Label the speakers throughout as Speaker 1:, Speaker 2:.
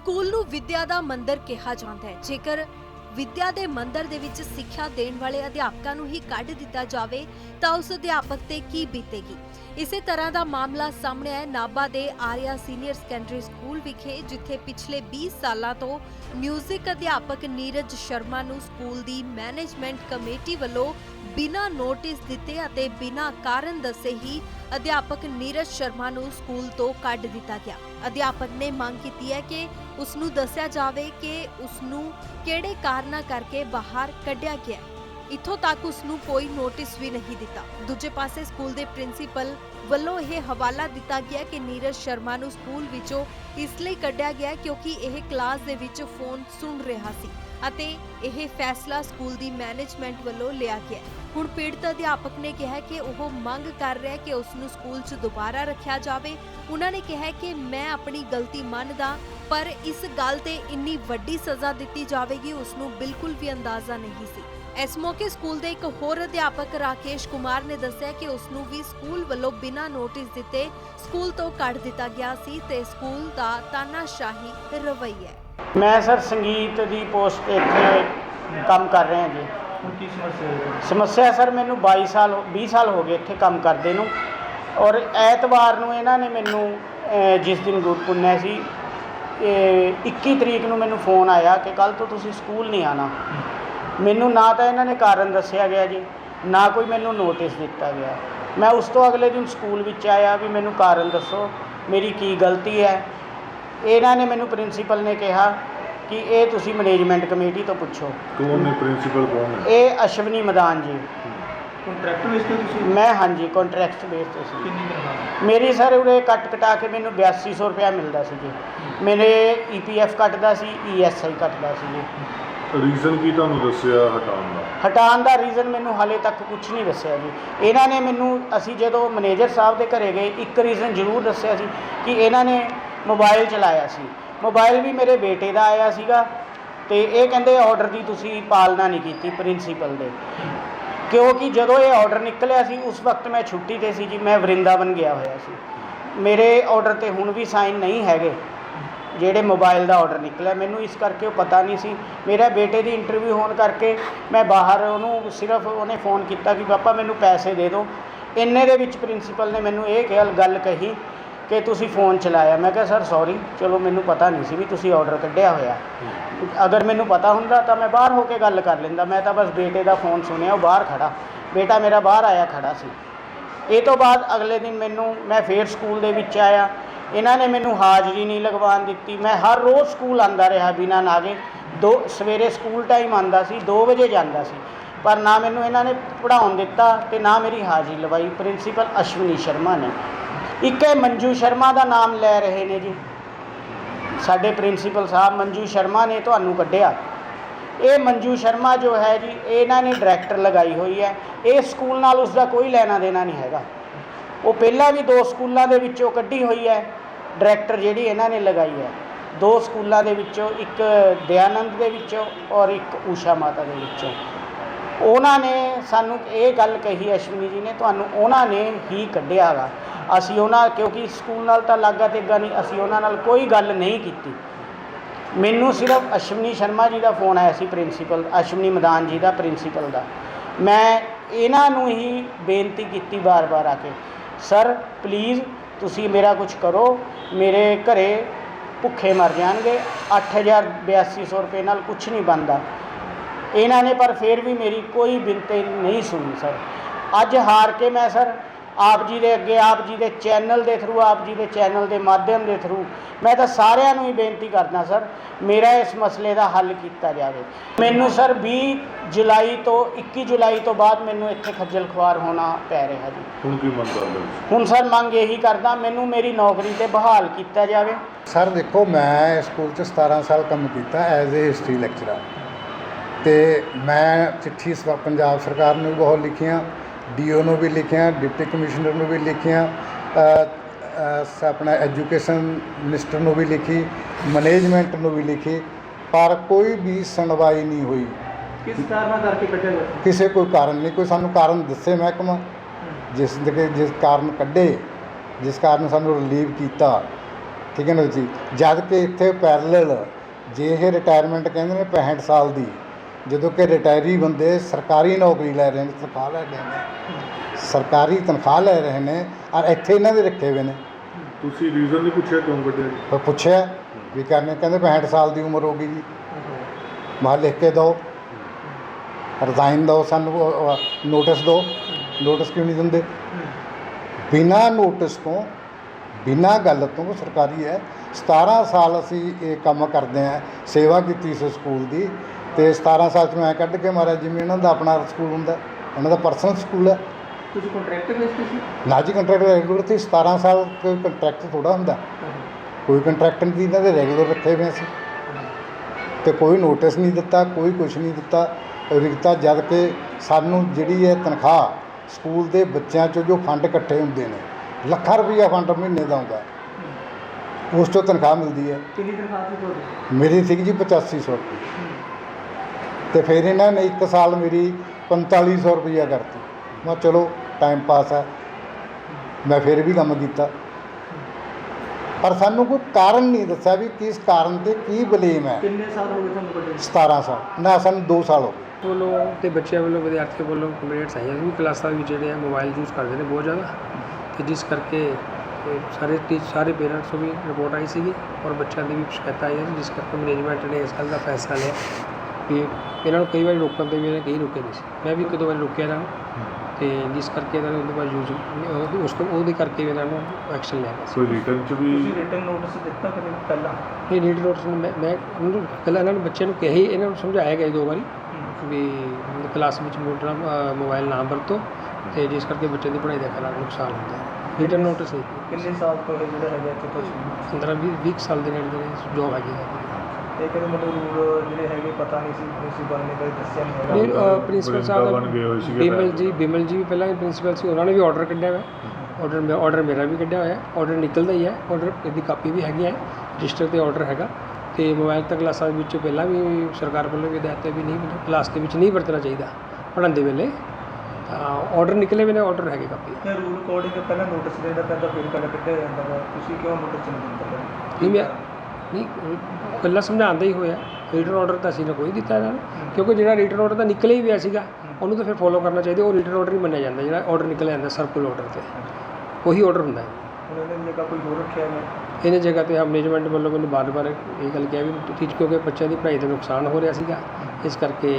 Speaker 1: School ਨੂੰ ਵਿੱਦਿਆ ਦਾ ਮੰਦਿਰ ਕਿਹਾ ਜਾਂਦਾ ਹੈ। ਜੇਕਰ ਵਿੱਦਿਆ ਦੇ ਮੰਦਿਰ ਦੇ ਵਿੱਚ ਸਿੱਖਿਆ ਦੇਣ ਵਾਲੇ ਅਧਿਆਪਕਾਂ ਨੂੰ ਹੀ ਕੱਢ ਦਿੱਤਾ ਜਾਵੇ, ਤਾਂ ਉਸ ਅਧਿਆਪਕ ਤੇ ਕੀ ਬੀਤੇਗੀ? ਇਸੇ ਤਰ੍ਹਾਂ ਦਾ ਮਾਮਲਾ ਸਾਹਮਣੇ ਆਇਆ। ਨਾਬਾ ਦੇ ਆਰੀਆ ਸੀਨੀਅਰ ਸੈਕੰਡਰੀ ਸਕੂਲ ਵਿਖੇ, ਜਿੱਥੇ ਪਿਛਲੇ 20 ਸਾਲਾਂ ਤੋਂ ਮਿਊਜ਼ਿਕ ਅਧਿਆਪਕ ਨੀਰਜ ਸ਼ਰਮਾ ਨੂੰ ਸਕੂਲ ਦੀ ਮੈਨੇਜਮੈਂਟ ਕਮੇਟੀ ਵੱਲੋਂ ਬਿਨਾਂ ਨੋਟਿਸ ਦਿੱਤੇ ਅਤੇ ਬਿਨਾਂ ਕਾਰਨ ਦੱਸੇ ਹੀ ਅਧਿਆਪਕ ਨੀਰਜ ਸ਼ਰਮਾ ਨੂੰ ਸਕੂਲ ਤੋਂ ਕੱਢ ਦਿੱਤਾ ਗਿਆ। ਅਧਿਆਪਕ ਨੇ ਮੰਗ ਕੀਤੀ ਹੈ ਕਿ ਉਸ ਨੂੰ ਦੱਸਿਆ ਜਾਵੇ ਕਿ ਉਸ ਨੂੰ ਕਿਹੜੇ ਕਾਰਨਾਂ ਕਰਕੇ ਬਾਹਰ ਕੱਢਿਆ ਗਿਆ ਹੈ। ਇੱਥੋਂ ਤੱਕ ਉਸ ਨੂੰ ਕੋਈ ਨੋਟਿਸ ਵੀ ਨਹੀਂ ਦਿੱਤਾ। ਦੂਜੇ ਪਾਸੇ ਸਕੂਲ ਦੇ ਪ੍ਰਿੰਸੀਪਲ ਵੱਲੋਂ ਇਹ ਹਵਾਲਾ ਦਿੱਤਾ ਗਿਆ ਕਿ ਨੀਰਜ ਸ਼ਰਮਾ ਨੂੰ ਸਕੂਲ ਵਿੱਚੋਂ ਇਸ ਲਈ ਕੱਢਿਆ ਗਿਆ ਕਿਉਂਕਿ ਇਹ ਕਲਾਸ ਦੇ ਵਿੱਚ ਫੋਨ ਸੁਣ ਰਿਹਾ ਸੀ। ਅਤੇ ਇਹ ਫੈਸਲਾ ਸਕੂਲ ਦੀ ਮੈਨੇਜਮੈਂਟ ਵੱਲੋਂ ਲਿਆ ਗਿਆ ਹੈ। ਹੁਣ ਪੀੜਤ ਅਧਿਆਪਕ ਨੇ ਕਿਹਾ ਕਿ ਉਹ ਮੰਗ ਕਰ ਰਿਹਾ ਹੈ ਕਿ ਉਸ ਨੂੰ ਸਕੂਲ 'ਚ ਦੁਬਾਰਾ ਰੱਖਿਆ ਜਾਵੇ। ਉਹਨਾਂ ਨੇ ਕਿਹਾ ਕਿ ਮੈਂ ਆਪਣੀ ਗਲਤੀ ਮੰਨਦਾ, ਪਰ ਇਸ ਗੱਲ ਤੇ ਇੰਨੀ ਵੱਡੀ ਸਜ਼ਾ ਦਿੱਤੀ ਜਾਵੇਗੀ ਉਸ ਨੂੰ ਬਿਲਕੁਲ ਵੀ ਅੰਦਾਜ਼ਾ ਨਹੀਂ ਸੀ। ਇਸ ਮੌਕੇ ਸਕੂਲ ਦੇ ਇੱਕ ਹੋਰ ਅਧਿਆਪਕ ਰਾਕੇਸ਼ ਕੁਮਾਰ ਨੇ ਦੱਸਿਆ ਕਿ ਉਸ ਨੂੰ ਵੀ ਸਕੂਲ ਵੱਲੋਂ ਬਿਨਾਂ ਨੋਟਿਸ ਦਿੱਤੇ ਸਕੂਲ ਤੋਂ ਕੱਢ ਦਿੱਤਾ ਗਿਆ ਸੀ ਤੇ ਸਕੂਲ ਦਾ ਤਾਨਾਸ਼ਾਹੀ ਰਵਈਆ
Speaker 2: ਮੈਂ ਸਰ ਸੰਗੀਤ ਦੀ ਪੋਸਟ ਤੇ ਇੱਥੇ ਕੰਮ ਕਰ ਰਿਹਾ ਜੀ।
Speaker 3: ਹੁਣ ਕੀ ਸਮੱਸਿਆ ਹੈ ਤੁਹਾਡੀ?
Speaker 2: ਸਮੱਸਿਆ ਸਰ ਮੈਨੂੰ 22 ਸਾਲ 20 ਸਾਲ ਹੋ ਗਏ ਇੱਥੇ ਕੰਮ ਕਰਦੇ ਨੂੰ। ਔਰ ਐਤਵਾਰ ਨੂੰ ਇਹਨਾਂ ਨੇ ਮੈਨੂੰ ਅਹ, ਜਿਸ ਦਿਨ ਗੁਰਪੁੰਨਿਆ ਸੀ ਇਹ 21 ਤਰੀਕ ਨੂੰ ਮੈਨੂੰ ਫੋਨ ਆਇਆ ਕਿ ਕੱਲ ਤੋਂ ਤੁਸੀਂ ਸਕੂਲ ਨਹੀਂ ਆਣਾ ਮੈਨੂੰ ਨਾ ਤਾਂ ਇਹਨਾਂ ਨੇ ਕਾਰਨ ਦੱਸਿਆ ਗਿਆ ਜੀ ਨਾ ਕੋਈ ਮੈਨੂੰ ਨੋਟਿਸ ਦਿੱਤਾ ਗਿਆ। ਮੈਂ ਉਸ ਤੋਂ ਅਗਲੇ ਦਿਨ ਸਕੂਲ ਵਿੱਚ ਆਇਆ ਵੀ ਮੈਨੂੰ ਕਾਰਨ ਦੱਸੋ ਮੇਰੀ ਕੀ ਗਲਤੀ ਹੈ। ਇਹਨਾਂ ਨੇ ਮੈਨੂੰ ਪ੍ਰਿੰਸੀਪਲ ਨੇ ਕਿਹਾ ਕਿ ਇਹ ਤੁਸੀਂ ਮੈਨੇਜਮੈਂਟ ਕਮੇਟੀ ਤੋਂ ਪੁੱਛੋ।
Speaker 4: ਕੌਣ ਨੇ ਪ੍ਰਿੰਸੀਪਲ ਕੌਣ ਨੇ
Speaker 2: ਇਹ ਅਸ਼ਵਨੀ ਮਦਾਨ ਜੀ।
Speaker 3: ਕੰਟਰੈਕਟ ਵਿੱਚ ਤੇ ਤੁਸੀਂ?
Speaker 2: ਮੈਂ ਹਾਂਜੀ ਕੰਟਰੈਕਟ ਬੇਸ ਤੇ ਸੀ।
Speaker 3: ਕਿੰਨੀ ਤਨਖਾਹ
Speaker 2: ਮੇਰੀ ਸਰ ਉਰੇ ਕੱਟ ਕਟਾ ਕੇ ਮੈਨੂੰ 8200 ਰੁਪਇਆ ਮਿਲਦਾ ਸੀ ਜੀ। ਮੇਰੇ ਈਪੀਐਫ ਕੱਟਦਾ ਸੀ ਈਐਸਆਈ ਕੱਟਦਾ ਸੀ ਜੀ।
Speaker 4: ਰੀਜ਼ਨ ਕੀ ਤੁਹਾਨੂੰ ਦੱਸਿਆ ਹਟਾਉਣ ਦਾ?
Speaker 2: ਹਟਾਉਣ ਦਾ ਰੀਜ਼ਨ ਮੈਨੂੰ ਹਾਲੇ ਤੱਕ ਕੁਝ ਨਹੀਂ ਦੱਸਿਆ ਜੀ। ਇਹਨਾਂ ਨੇ ਮੈਨੂੰ ਅਸੀਂ ਜਦੋਂ ਮੈਨੇਜਰ ਸਾਹਿਬ ਦੇ ਘਰੇ ਗਏ ਇੱਕ ਰੀਜ਼ਨ ਜ਼ਰੂਰ ਦੱਸਿਆ ਸੀ ਕਿ ਇਹਨਾਂ ਨੇ ਮੋਬਾਈਲ ਚਲਾਇਆ ਸੀ। ਮੋਬਾਈਲ ਵੀ ਮੇਰੇ ਬੇਟੇ ਦਾ ਆਇਆ ਸੀਗਾ ਤੇ ਇਹ ਕਹਿੰਦੇ ਆਰਡਰ ਦੀ ਤੁਸੀਂ ਪਾਲਣਾ ਨਹੀਂ ਕੀਤੀ ਪ੍ਰਿੰਸੀਪਲ ਦੇ। ਕਿਉਂਕਿ ਜਦੋਂ ਇਹ ਆਰਡਰ ਨਿਕਲਿਆ ਸੀ, ਉਸ ਵਕਤ ਮੈਂ ਛੁੱਟੀ ਤੇ ਸੀ ਜੀ, ਮੈਂ ਵਰਿੰਦਾਵਨ ਗਿਆ ਹੋਇਆ ਸੀ। ਮੇਰੇ ਆਰਡਰ ਤੇ ਹੁਣ ਵੀ ਸਾਈਨ ਨਹੀਂ ਹੈਗੇ, ਜਿਹੜੇ ਮੋਬਾਈਲ ਦਾ ਆਰਡਰ ਨਿਕਲਿਆ। ਮੈਨੂੰ ਇਸ ਕਰਕੇ ਉਹ ਪਤਾ ਨਹੀਂ ਸੀ। ਮੇਰਾ ਬੇਟੇ ਦੀ ਇੰਟਰਵਿਊ ਹੋਣ ਕਰਕੇ ਮੈਂ ਬਾਹਰ ਉਹਨੂੰ ਸਿਰਫ ਉਹਨੇ ਫੋਨ ਕੀਤਾ ਕਿ, ਪਾਪਾ, ਮੈਨੂੰ ਪੈਸੇ ਦੇ ਦਿਓ। ਇੰਨੇ ਦੇ ਵਿੱਚ ਪ੍ਰਿੰਸੀਪਲ ਨੇ ਮੈਨੂੰ ਇਹ ਗੱਲ ਗੱਲ ਕਹੀ ਕਿ ਤੁਸੀਂ ਫੋਨ ਚਲਾਇਆ। ਮੈਂ ਕਿਹਾ, ਸਰ ਸੌਰੀ ਚਲੋ ਮੈਨੂੰ ਪਤਾ ਨਹੀਂ ਸੀ ਵੀ ਤੁਸੀਂ ਆਰਡਰ ਕੱਢਿਆ ਹੋਇਆ। ਅਗਰ ਮੈਨੂੰ ਪਤਾ ਹੁੰਦਾ ਤਾਂ ਮੈਂ ਬਾਹਰ ਹੋ ਕੇ ਗੱਲ ਕਰ ਲੈਂਦਾ। ਮੈਂ ਤਾਂ ਬਸ ਬੇਟੇ ਦਾ ਫੋਨ ਸੁਣਿਆ, ਉਹ ਬਾਹਰ ਖੜਾ। ਬੇਟਾ ਮੇਰਾ ਬਾਹਰ ਆਇਆ ਖੜਾ ਸੀ। ਇਹ ਤੋਂ ਬਾਅਦ ਅਗਲੇ ਦਿਨ ਮੈਨੂੰ, ਮੈਂ ਫੇਰ ਸਕੂਲ ਦੇ ਵਿੱਚ ਆਇਆ। ਇਹਨਾਂ ਨੇ ਮੈਨੂੰ ਹਾਜ਼ਰੀ ਨਹੀਂ ਲਗਵਾਉਣ ਦਿੱਤੀ। ਮੈਂ ਹਰ ਰੋਜ਼ ਸਕੂਲ ਆਂਦਾ ਰਿਹਾ ਬਿਨਾਂ ਨਾਗੇ। ਦੋ, ਸਵੇਰੇ ਸਕੂਲ ਟਾਈਮ ਆਂਦਾ ਸੀ 2 ਵਜੇ ਜਾਂਦਾ ਸੀ। ਪਰ ਨਾ ਮੈਨੂੰ ਇਹਨਾਂ ਨੇ ਪੜ੍ਹਾਉਣ ਦਿੱਤਾ ਤੇ ਨਾ ਮੇਰੀ ਹਾਜ਼ਰੀ ਲਵਾਈ। ਪ੍ਰਿੰਸੀਪਲ ਅਸ਼ਵਨੀ ਸ਼ਰਮਾ ਨੇ। ਇੱਕ ਇਹ ਮੰਜੂ ਸ਼ਰਮਾ ਦਾ ਨਾਮ ਲੈ ਰਹੇ ਨੇ ਜੀ। ਸਾਡੇ ਪ੍ਰਿੰਸੀਪਲ ਸਾਹਿਬ ਮੰਜੂ ਸ਼ਰਮਾ ਨੇ ਤੁਹਾਨੂੰ ਕੱਢਿਆ। ਇਹ ਮੰਜੂ ਸ਼ਰਮਾ ਜੋ ਹੈ ਜੀ, ਇਹਨਾਂ ਨੇ ਡਾਇਰੈਕਟਰ ਲਗਾਈ ਹੋਈ ਹੈ। ਇਹ ਸਕੂਲ ਨਾਲ ਉਸ ਦਾ ਕੋਈ ਲੈਣਾ ਦੇਣਾ ਨਹੀਂ ਹੈਗਾ। ਉਹ ਪਹਿਲਾਂ ਵੀ ਦੋ ਸਕੂਲਾਂ ਦੇ ਵਿੱਚੋਂ ਕੱਢੀ ਹੋਈ ਹੈ। ਡਾਇਰੈਕਟਰ ਜਿਹੜੀ ਇਹਨਾਂ ਨੇ ਲਗਾਈ ਹੈ। ਦੋ ਸਕੂਲਾਂ ਦੇ ਵਿੱਚੋਂ, ਇੱਕ ਦਿਆਨੰਦ ਦੇ ਵਿੱਚੋਂ ਔਰ ਇੱਕ ਊਸ਼ਾ ਮਾਤਾ ਦੇ ਵਿੱਚੋਂ। ਉਹਨਾਂ ਨੇ ਸਾਨੂੰ ਇਹ ਗੱਲ ਕਹੀ ਅਸ਼ਵਨੀ ਜੀ ਨੇ, ਤੁਹਾਨੂੰ ਉਹਨਾਂ ਨੇ ਹੀ ਕੱਢਿਆ ਗਾ ਅਸੀਂ ਉਹਨਾਂ, ਕਿਉਂਕਿ ਸਕੂਲ ਨਾਲ ਤਾਂ ਲਾਗਾ ਤੇਗਾ ਨਹੀਂ, ਅਸੀਂ ਉਹਨਾਂ ਨਾਲ ਕੋਈ ਗੱਲ ਨਹੀਂ ਕੀਤੀ। ਮੈਨੂੰ ਸਿਰਫ ਅਸ਼ਵਨੀ ਸ਼ਰਮਾ ਜੀ ਦਾ ਫੋਨ ਆਇਆ ਸੀ ਪ੍ਰਿੰਸੀਪਲ, ਅਸ਼ਵਨੀ ਮਦਾਨ ਜੀ ਦਾ ਪ੍ਰਿੰਸੀਪਲ ਦਾ। ਮੈਂ ਇਹਨਾਂ ਨੂੰ ਹੀ ਬੇਨਤੀ ਕੀਤੀ ਬਾਰ-ਬਾਰ ਆ ਕੇ, ਸਰ ਪਲੀਜ਼ ਤੁਸੀਂ ਮੇਰਾ ਕੁਝ ਕਰੋ, ਮੇਰੇ ਘਰੇ ਭੁੱਖੇ ਮਰ ਜਾਣਗੇ 8200 ਰੁਪਏ ਨਾਲ ਕੁਝ ਨਹੀਂ ਬਣਦਾ। ਇਹਨਾਂ ਨੇ ਪਰ ਫਿਰ ਵੀ ਮੇਰੀ ਕੋਈ ਬਿਨਤੀ ਨਹੀਂ ਸੁਣੀ, ਸਰ। ਅੱਜ ਹਾਰ ਕੇ ਮੈਂ, ਸਰ ਆਪ ਜੀ ਦੇ ਅੱਗੇ ਆਪ ਜੀ ਦੇ ਚੈਨਲ ਦੇ ਥਰੂ ਆਪ ਜੀ ਦੇ ਚੈਨਲ ਦੇ ਮਾਧਿਅਮ ਦੇ ਥਰੂ ਮੈਂ ਤਾਂ ਸਾਰਿਆਂ ਨੂੰ ਹੀ ਬੇਨਤੀ ਕਰਦਾ ਸਰ ਮੇਰਾ ਇਸ ਮਸਲੇ ਦਾ ਹੱਲ ਕੀਤਾ ਜਾਵੇ। ਮੈਨੂੰ ਸਰ 20 ਜੁਲਾਈ ਤੋਂ 21 ਜੁਲਾਈ ਤੋਂ ਬਾਅਦ ਮੈਨੂੰ ਇੱਥੇ ਖੱਜਲ ਖੁਆਰ ਹੋਣਾ ਪੈ ਰਿਹਾ ਜੀ।
Speaker 4: ਹੁਣ ਕੀ ਮੰਗ ਕਰਦੇ
Speaker 2: ਹੁਣ ਸਰ ਮੰਗ ਇਹੀ ਕਰਦਾ ਮੈਨੂੰ ਮੇਰੀ ਨੌਕਰੀ ਤੇ ਬਹਾਲ ਕੀਤਾ ਜਾਵੇ।
Speaker 5: ਸਰ ਦੇਖੋ ਮੈਂ ਇਸ ਸਕੂਲ 'ਚ 17 ਸਾਲ ਕੰਮ ਕੀਤਾ ਐਜ਼ ਏ ਹਿਸਟਰੀ ਲੈਕਚਰਰ ਤੇ ਮੈਂ ਚਿੱਠੀ ਪੰਜਾਬ ਸਰਕਾਰ ਨੂੰ ਬਹੁਤ ਲਿਖੀਆਂ ਡੀਓ ਨੂੰ ਵੀ ਲਿਖੀਆਂ ਡਿਪਟੀ ਕਮਿਸ਼ਨਰ ਨੂੰ ਵੀ ਲਿਖੀਆਂ ਆਪਣਾ ਐਜੂਕੇਸ਼ਨ ਮਿਨਿਸਟਰ ਨੂੰ ਵੀ ਲਿਖੀ ਮੈਨੇਜਮੈਂਟ ਨੂੰ ਵੀ ਲਿਖੀ ਪਰ ਕੋਈ ਵੀ ਸੁਣਵਾਈ ਨਹੀਂ ਹੋਈ।
Speaker 3: ਕਿਸ ਕਾਰਨਾਂ ਕਰਕੇ ਗਿਆ?
Speaker 5: ਕਿਸੇ ਕੋਈ ਕਾਰਨ ਨਹੀਂ ਕੋਈ ਸਾਨੂੰ ਕਾਰਨ ਦੱਸੇ ਮਹਿਕਮਾ ਜਿਸ ਦੇ ਜਿਸ ਕਾਰਨ ਕੱਢੇ ਜਿਸ ਕਾਰਨ ਸਾਨੂੰ ਰਿਲੀਵ ਕੀਤਾ। ਠੀਕ ਹੈ ਨਾ ਜੀ? ਜਦ ਕਿ ਇੱਥੇ ਪੈਰਲਲ ਜੇ ਇਹ ਰਿਟਾਇਰਮੈਂਟ ਕਹਿੰਦੇ ਨੇ 65 ਸਾਲ ਦੀ ਜਦੋਂ ਕਿ ਰਿਟਾਇਰੀ ਬੰਦੇ ਸਰਕਾਰੀ ਨੌਕਰੀ ਲੈ ਰਹੇ ਨੇ ਤਨਖਾਹ ਲੈ ਰਹੇ ਨੇ ਸਰਕਾਰੀ ਤਨਖਾਹ ਲੈ ਰਹੇ ਨੇ ਔਰ ਇੱਥੇ ਇਹਨਾਂ ਦੇ ਰੱਖੇ ਹੋਏ ਨੇ।
Speaker 4: ਤੁਸੀਂ ਰੀਜ਼ਨ ਨਹੀਂ ਪੁੱਛਿਆ ਕਿਉਂ ਕੱਢਿਆ ਜੀ
Speaker 5: ਫਿਰ ਪੁੱਛਿਆ ਵੀ ਕਰਨੇ ਕਹਿੰਦੇ 65 ਸਾਲ ਦੀ ਉਮਰ ਹੋ ਗਈ ਜੀ। ਮੈਂ ਲਿਖ ਕੇ ਦਿਓ ਰਿਜ਼ਾਈਨ ਦਿਓ ਸਾਨੂੰ ਨੋਟਿਸ ਦਿਓ ਨੋਟਿਸ ਕਿਉਂ ਨਹੀਂ ਦਿੰਦੇ? ਬਿਨਾਂ ਨੋਟਿਸ ਤੋਂ ਬਿਨਾਂ ਗੱਲ ਤੋਂ ਸਰਕਾਰੀ ਹੈ। 17 ਸਾਲ ਅਸੀਂ ਇਹ ਕੰਮ ਕਰਦੇ ਆ ਸੇਵਾ ਕੀਤੀ ਇਸ ਸਕੂਲ ਦੀ। ਤੇ 17 ਸਾਲ ਚ ਮੈਂ ਕੱਢ ਕੇ ਮਾਰਿਆ ਜਿਵੇਂ ਇਹਨਾਂ ਦਾ ਆਪਣਾ ਸਕੂਲ ਹੁੰਦਾ ਇਹਨਾਂ ਦਾ ਪਰਸਨਲ ਸਕੂਲ ਹੈ।
Speaker 3: ਤੁਸੀਂ ਕੰਟਰੈਕਟ ਬੇਸ ਤੇ ਸੀ?
Speaker 5: ਨਾ ਜੀ ਕੰਟਰੈਕਟ ਰੈਗੂਲਰ ਤੇ 17 ਸਾਲ ਕੋਈ ਕੰਟਰੈਕਟ ਥੋੜਾ ਹੁੰਦਾ। ਕੋਈ ਕੰਟਰੈਕਟ ਨਹੀਂ ਇਹਨਾਂ ਦੇ ਰੈਗੂਲਰ ਰੱਖੇ ਹੋਏ ਸੀ ਤੇ ਕੋਈ ਨੋਟਿਸ ਨਹੀਂ ਦਿੱਤਾ ਕੋਈ ਕੁਝ ਨਹੀਂ ਦਿੱਤਾ। ਰਿਕਤਾ ਜਦ ਕਿ ਸਾਨੂੰ ਜਿਹੜੀ ਹੈ ਤਨਖਾਹ ਸਕੂਲ ਦੇ ਬੱਚਿਆਂ ਚੋਂ ਜੋ ਫੰਡ ਇਕੱਠੇ ਹੁੰਦੇ ਨੇ ਲੱਖਾਂ ਰੁਪਈਆ ਫੰਡ ਮਹੀਨੇ ਦਾ ਹੁੰਦਾ। ਉਸ ਤੋਂ ਤਨਖਾਹ ਮਿਲਦੀ ਹੈ।
Speaker 3: ਕਿੰਨੀ ਤਨਖਾਹ ਸੀ ਤੁਹਾਡੀ?
Speaker 5: ਮੇਰੀ ਸੀਗੀ ਜੀ 8500 ਰੁਪਏ। ਤੇ ਫਿਰ ਇਹਨਾਂ ਨੇ ਇੱਕ ਸਾਲ ਮੇਰੀ 4500 ਰੁਪਈਆ ਕਰਤੀ। ਮੈਂ ਚਲੋ ਟਾਈਮ ਪਾਸ ਹੈ। ਮੈਂ ਫਿਰ ਵੀ ਕੰਮ ਕੀਤਾ। ਪਰ ਸਾਨੂੰ ਕੋਈ ਕਾਰਨ ਨਹੀਂ ਦੱਸਿਆ ਵੀ ਕਿਸ ਕਾਰਨ ਤੇ ਕੀ ਬਲੇਮ ਹੈ।
Speaker 3: ਕਿੰਨੇ ਸਾਲ ਹੋ ਗਏ ਤੁਹਾਨੂੰ ਕੱਢੇ
Speaker 5: 17 ਸਾਲ। ਨਾ ਸਾਨੂੰ 2 ਸਾਲ ਹੋ ਗਏ।
Speaker 6: ਵੱਲੋਂ ਤੇ ਬੱਚਿਆਂ ਵੱਲੋਂ ਵਿਦਿਆਰਥੀਆਂ ਵੱਲੋਂ ਕੰਪਲੇਂਟਸ ਆਈਆਂ ਸੀ ਵੀ ਕਲਾਸਾਂ ਵਿੱਚ ਜਿਹੜੇ ਆ ਮੋਬਾਈਲ ਯੂਜ਼ ਕਰਦੇ ਨੇ ਬਹੁਤ ਜ਼ਿਆਦਾ। ਤੇ ਜਿਸ ਕਰਕੇ ਸਾਰੇ ਟੀਚ ਸਾਰੇ ਪੇਰੈਂਟਸ ਨੂੰ ਵੀ ਰਿਪੋਰਟ ਆਈ ਸੀਗੀ ਔਰ ਬੱਚਿਆਂ ਦੀ ਵੀ ਸ਼ਿਕਾਇਤ ਆਈ ਹੈ ਜਿਸ ਕਰਕੇ ਮੈਨੇਜਮੈਂਟ ਨੇ ਇਸ ਗੱਲ ਦਾ ਫੈਸਲਾ ਲਿਆ। ਕਿ ਇਹਨਾਂ ਨੂੰ ਕਈ ਵਾਰੀ ਰੋਕਣ ਦੇ ਵੀ ਇਹਨੇ ਕਈ ਰੋਕੇ ਨਹੀਂ ਸੀ। ਮੈਂ ਵੀ ਇੱਕ ਦੋ ਵਾਰੀ ਰੋਕਿਆ ਇਹਨਾਂ ਨੂੰ ਤੇ ਜਿਸ ਕਰਕੇ ਇਹਨਾਂ ਨੇ ਉਹਦੇ ਬਾਅਦ ਯੂਜ਼ ਉਸ ਤੋਂ ਉਹਦੇ ਕਰਕੇ ਵੀ ਇਹਨਾਂ ਨੂੰ ਐਕਸ਼ਨ ਲਿਆ ਗਿਆ ਸੀ।
Speaker 4: ਕੋਈ ਰਿਟਰਨ ਚ ਵੀ
Speaker 3: ਤੁਸੀਂ ਰਿਟਨ ਨੋਟਿਸ ਦਿੱਤਾ ਕਦੇ ਪਹਿਲਾਂ?
Speaker 6: ਇਹ ਨੀਡ ਨੋਟਿਸ ਨੂੰ ਮੈਂ ਮੈਂ ਉਹਨੂੰ ਪਹਿਲਾਂ ਇਹਨਾਂ ਨੂੰ ਬੱਚਿਆਂ ਨੂੰ ਕਿਹਾ ਹੀ ਇਹਨਾਂ ਨੂੰ ਸਮਝਾਇਆ ਗਿਆ ਸੀ ਦੋ ਵਾਰੀ ਵੀ ਕਲਾਸ ਵਿੱਚ ਮੋਟਰ ਮੋਬਾਈਲ ਨਾ ਵਰਤੋ ਤੇ ਜਿਸ ਕਰਕੇ ਬੱਚੇ ਦੀ ਪੜ੍ਹਾਈ ਦਾ ਖਰਾਬ ਨੁਕਸਾਨ ਹੁੰਦਾ ਹੈ। ਰਿਟਰਨ ਨੋਟਿਸ ਹੈ।
Speaker 3: ਕਿੰਨੇ ਸਾਲ ਤੋਂ ਜਿਹੜਾ ਹੈਗਾ ਇੱਥੇ ਤੁਸੀਂ
Speaker 6: 15 20 20 ਸਾਲ ਦੇ ਨੇੜੇ ਜਿਹੜੇ ਜੋਬ ਹੈਗੀ ਹੈ।
Speaker 3: ਇਹ ਮੈਨੂੰ ਰੂਲ ਜਿਹੜੇ ਹੈਗੇ ਪਤਾ ਨਹੀਂ ਸੀ ਪ੍ਰਿੰਸੀਪਲ ਨੇ ਕਦੇ ਦੱਸਿਆ ਨਹੀਂ ਹੈਗਾ।
Speaker 6: ਨਹੀਂ ਪ੍ਰਿੰਸੀਪਲ ਸਾਹਿਬ
Speaker 4: ਵਰਿੰਦਾਵਨ ਗਏ ਹੋਏ ਸੀਗੇ
Speaker 6: ਬਿਮਲ
Speaker 4: ਪਹਿਲਾਂ।
Speaker 6: ਜੀ ਬਿਮਲ ਜੀ ਵੀ ਪਹਿਲਾਂ ਪ੍ਰਿੰਸੀਪਲ ਸੀ ਉਹਨਾਂ ਨੇ ਵੀ ਆਰਡਰ ਕੱਢਿਆ ਹੋਇਆ। ਆਰਡਰ ਮੈਂ ਆਰਡਰ ਮੇਰਾ ਵੀ ਕੱਢਿਆ ਹੋਇਆ। ਆਰਡਰ ਨਿਕਲਦਾ ਹੀ ਹੈ ਆਰਡਰ ਇਹਦੀ ਕਾਪੀ ਵੀ ਹੈਗੀ ਹੈ ਰਜਿਸਟਰ ਤੇ ਆਰਡਰ ਹੈਗਾ। ਤੇ ਮੋਬਾਈਲ ਤੱਕ ਕਲਾਸਾਂ ਵਿੱਚ ਪਹਿਲਾਂ ਵੀ ਸਰਕਾਰ ਵੱਲੋਂ ਵੀ ਹਦਾਇਤ ਹੈ ਵੀ ਨਹੀਂ ਕਲਾਸ ਦੇ ਵਿੱਚ ਨਹੀਂ ਵਰਤਣਾ ਚਾਹੀਦਾ ਪੜ੍ਹਾਉਂਦੇ ਵੇਲੇ। ਆਰਡਰ ਨਿਕਲੇ ਨੇ ਆਰਡਰ ਹੈਗੇ ਕਾਪੀ
Speaker 3: ਇਹ ਰੂਲ ਅਕੋਰਡਿੰਗ ਪਹਿਲਾਂ ਨੋਟਿਸ ਦੇਣਾ ਪੈਂਦਾ ਫਿਰ ਕੱਢ ਕੱਢਿਆ ਜਾਂਦਾ ਵਾ। ਤੁਸੀਂ ਕਿਉਂ ਨੋਟਿਸ ਨਹੀਂ ਦਿੰਦੇ?
Speaker 6: ਨਹੀਂ ਮੈਂ ਨਹੀਂ ਪਹਿਲਾਂ ਸਮਝਾਉਂਦਾ ਹੀ ਹੋਇਆ। ਰੀਟਨ ਆਰਡਰ ਤਾਂ ਅਸੀਂ ਨੇ ਕੋਈ ਦਿੱਤਾ ਇਹਨਾਂ ਨੂੰ। ਕਿਉਂਕਿ ਜਿਹੜਾ ਰੀਟਨ ਆਰਡਰ ਤਾਂ ਨਿਕਲਿਆ ਹੀ ਪਿਆ ਸੀਗਾ ਉਹਨੂੰ ਤਾਂ ਫਿਰ ਫੋਲੋ ਕਰਨਾ ਚਾਹੀਦਾ। ਉਹ ਰੀਟਨ ਆਰਡਰ ਹੀ ਮੰਨਿਆ ਜਾਂਦਾ ਜਿਹੜਾ ਆਰਡਰ ਨਿਕਲਿਆ ਜਾਂਦਾ ਸਰਕਲ ਆਰਡਰ ਤੇ। ਉਹੀ ਆਰਡਰ ਹੁੰਦਾ ਹੈ।
Speaker 3: ਇਹਨਾਂ ਜਗ੍ਹਾ ਕੋਈ ਹੋਰ ਰੱਖਿਆ ਮੈਂ
Speaker 6: ਇਹਨੇ ਜਗ੍ਹਾ ਤੇ ਮੈਨੇਜਮੈਂਟ ਵੱਲੋਂ ਮੈਨੂੰ ਬਾਰ-ਬਾਰ ਇਹ ਗੱਲ ਕਿਹਾ ਵੀ ਟੀਚ ਕਿਉਂਕਿ ਬੱਚਿਆਂ ਦੀ ਪੜ੍ਹਾਈ ਦਾ ਨੁਕਸਾਨ ਹੋ ਰਿਹਾ ਸੀਗਾ ਇਸ ਕਰਕੇ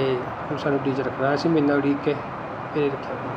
Speaker 6: ਸਾਨੂੰ ਟੀਚਰ ਰੱਖਣਾ ਸੀ ਮਹੀਨਾ ਉਡੀਕ ਕੇ ਫਿਰ ਰੱਖਿਆ।